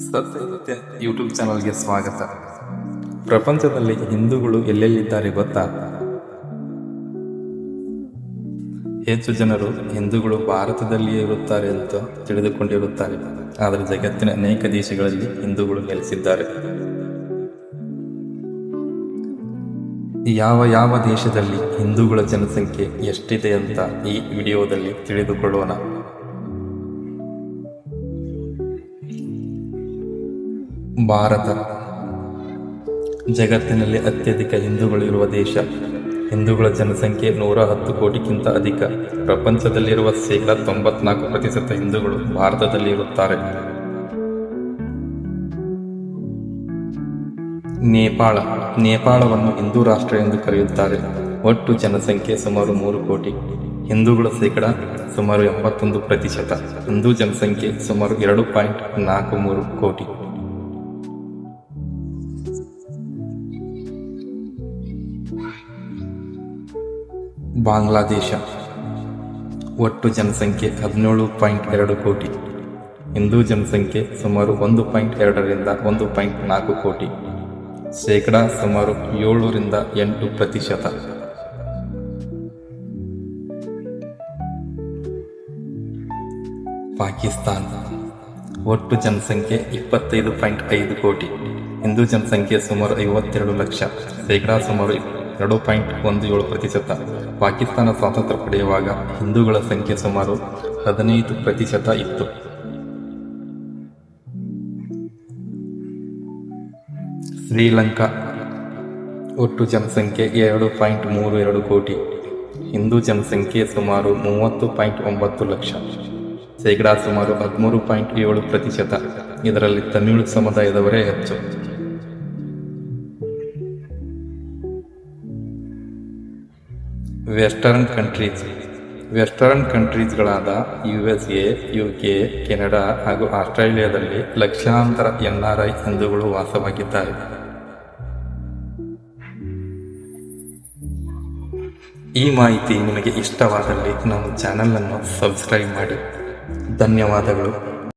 ಸತ್ಯ ಯೂಟ್ಯೂಬ್ ಚಾನಲ್ಗೆ ಸ್ವಾಗತ. ಪ್ರಪಂಚದಲ್ಲಿ ಹಿಂದೂಗಳು ಎಲ್ಲೆಲ್ಲಿದ್ದಾರೆ ಗೊತ್ತಾ? ಹೆಚ್ಚು ಜನರು ಹಿಂದೂಗಳು ಭಾರತದಲ್ಲಿಯೇ ಇರುತ್ತಾರೆ ಅಂತ ತಿಳಿದುಕೊಂಡಿರುತ್ತಾರೆ. ಆದರೆ ಜಗತ್ತಿನ ಅನೇಕ ದೇಶಗಳಲ್ಲಿ ಹಿಂದೂಗಳು ನೆಲೆಸಿದ್ದಾರೆ. ಯಾವ ಯಾವ ದೇಶದಲ್ಲಿ ಹಿಂದೂಗಳ ಜನಸಂಖ್ಯೆ ಎಷ್ಟಿದೆ ಅಂತ ಈ ವಿಡಿಯೋದಲ್ಲಿ ತಿಳಿದುಕೊಳ್ಳೋಣ. ಭಾರತ. ಜಗತ್ತಿನಲ್ಲಿ ಅತ್ಯಧಿಕ ಹಿಂದೂಗಳಿರುವ ದೇಶ, ಹಿಂದೂಗಳ ಜನಸಂಖ್ಯೆ ನೂರ ಹತ್ತು ಕೋಟಿಗಿಂತ ಅಧಿಕ. ಪ್ರಪಂಚದಲ್ಲಿರುವ ಶೇಕಡ ತೊಂಬತ್ನಾಲ್ಕು ಪ್ರತಿಶತ ಹಿಂದೂಗಳು ಭಾರತದಲ್ಲಿ ಇರುತ್ತಾರೆ ನೇಪಾಳ. ನೇಪಾಳವನ್ನು ಹಿಂದೂ ರಾಷ್ಟ್ರ ಎಂದು ಕರೆಯುತ್ತಾರೆ. ಒಟ್ಟು ಜನಸಂಖ್ಯೆ ಸುಮಾರು ಮೂರು ಕೋಟಿ. ಹಿಂದೂಗಳ ಶೇಕಡ ಸುಮಾರು ಎಂಬತ್ತೊಂದು ಪ್ರತಿಶತ. ಹಿಂದೂ ಜನಸಂಖ್ಯೆ ಸುಮಾರು ಎರಡು ಪಾಯಿಂಟ್ ನಾಲ್ಕು ಮೂರು ಕೋಟಿ. ಬಾಂಗ್ಲಾದೇಶ. ಒಟ್ಟು ಜನಸಂಖ್ಯೆ ಹದಿನೇಳು ಪಾಯಿಂಟ್ ಎರಡು ಕೋಟಿ. ಹಿಂದೂ ಜನಸಂಖ್ಯೆ ಸುಮಾರು ಒಂದು ಪಾಯಿಂಟ್ ಎರಡರಿಂದ ಒಂದು ಪಾಯಿಂಟ್ ನಾಲ್ಕು ಕೋಟಿ. ಶೇಕಡ ಸುಮಾರು ಏಳರಿಂದ ಎಂಟು ಪ್ರತಿಶತ. ಪಾಕಿಸ್ತಾನ. ಒಟ್ಟು ಜನಸಂಖ್ಯೆ ಇಪ್ಪತ್ತೈದು ಪಾಯಿಂಟ್ ಐದು ಕೋಟಿ. ಹಿಂದೂ ಜನಸಂಖ್ಯೆ ಸುಮಾರು ಐವತ್ತೆರಡು ಲಕ್ಷ. ಶೇಕಡಾ ಸುಮಾರು ಎರಡು ಪಾಯಿಂಟ್ ಒಂದು ಏಳು ಪ್ರತಿಶತ. ಪಾಕಿಸ್ತಾನ ಸ್ವಾತಂತ್ರ್ಯ ಪಡೆಯುವಾಗ ಹಿಂದೂಗಳ ಸಂಖ್ಯೆ ಸುಮಾರು ಹದಿನೈದು ಪ್ರತಿಶತ ಇತ್ತು. ಶ್ರೀಲಂಕಾ, ಒಟ್ಟು ಜನಸಂಖ್ಯೆ ಎರಡು ಪಾಯಿಂಟ್ ಮೂರು ಎರಡು ಕೋಟಿ. ಹಿಂದೂ ಜನಸಂಖ್ಯೆ ಸುಮಾರು ಮೂವತ್ತು ಪಾಯಿಂಟ್ ಒಂಬತ್ತು ಲಕ್ಷ. ಶೇಕಡಾ ಸುಮಾರು ಹದಿಮೂರು ಪಾಯಿಂಟ್ ಏಳು ಪ್ರತಿಶತ. ಇದರಲ್ಲಿ ತಮಿಳು ಸಮುದಾಯದವರೇ ಹೆಚ್ಚು. Western countries western ಕಂಟ್ರೀಸ್ಗಳಾದ U S A U K Canada ಹಾಗೂ ಆಸ್ಟ್ರೇಲಿಯಾದಲ್ಲಿ ಲಕ್ಷಾಂತರ ಎನ್ ಆರ್ ಐ ಹಿಂದೂಗಳು ವಾಸವಾಗಿದ್ದಾರೆ ಈ ಮಾಹಿತಿ ನಿಮಗೆ ಇಷ್ಟವಾದಲ್ಲಿ ನಮ್ಮ ಚಾನಲನ್ನು ಸಬ್ಸ್ಕ್ರೈಬ್ ಮಾಡಿ. ಧನ್ಯವಾದಗಳು.